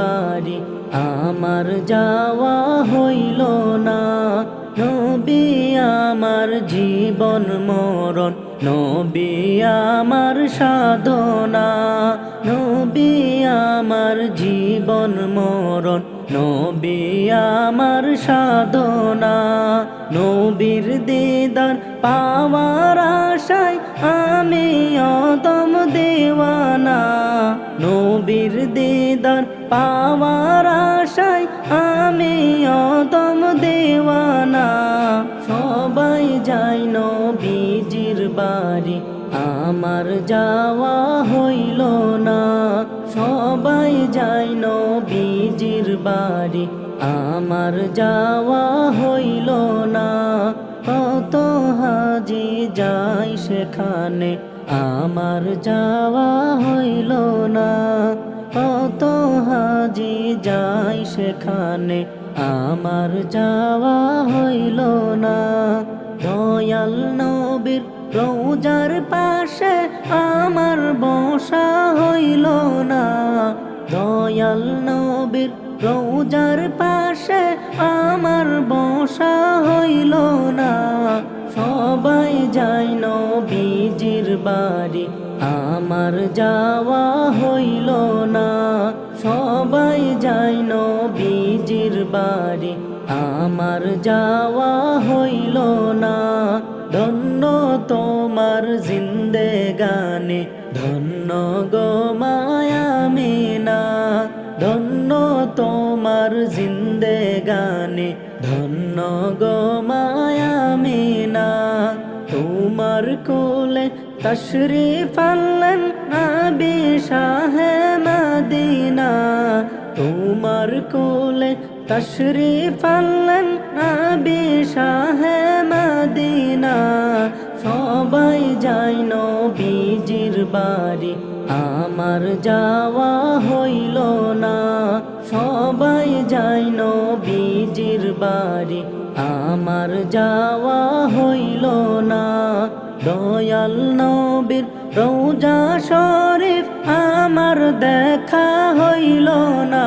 বাড়ি আমার যাওয়া হইল না। নবী আমার জীবন মরণ, নবী আমার সাধনা। নবী আমার জীবন মরণ, নবী আমার সাধনা। নবীর দিদার পাওয়ার আশায় আমি অদম দেওয়ানা নবীর দিদার পাওয়ার আশায় আমি অদম দেওয়ানা। সবাই যাই নবীজির বাড়ি, আমার যাওয়া হইল না। সবাই যাই নবীজির বাড়ি, আমার যাওয়া হইল না। কত হাজি যাই সেখানে, আমার যাওয়া হইল যাই সেখানে, আমার যাওয়া হইল না। দয়াল নবীর রোজার পাশে আমার বসা হইল না। দয়াল নবীর রোজার পাশে আমার বসা হইল না। সবাই যাই নবীজির বাড়ি, আমার যাওয়া হইল না। সবাই যাই নবীজির বাড়ি। আমার যাওয়া হইল না, ধন্য তোমার জিন্দে গানে। ধন্য গো মায়ামিনা ধন্য তোমার জিন্দে গানে। ধন্য গো তোমার কোলে তশরিফ আনলেন নবী শাহে কোলে তশরিফ আনলেন নবী শাহে মদিনা। সবাই যাই নবীজির বাড়ি, আমার যাওয়া হইল না। সবাই যাই নবীজির বাড়ি, আমার যাওয়া হইল না। দয়াল নবীর রৌজা শরীফ আমার দেখা হইল না।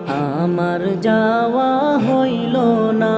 আমার যাওয়া হইল না।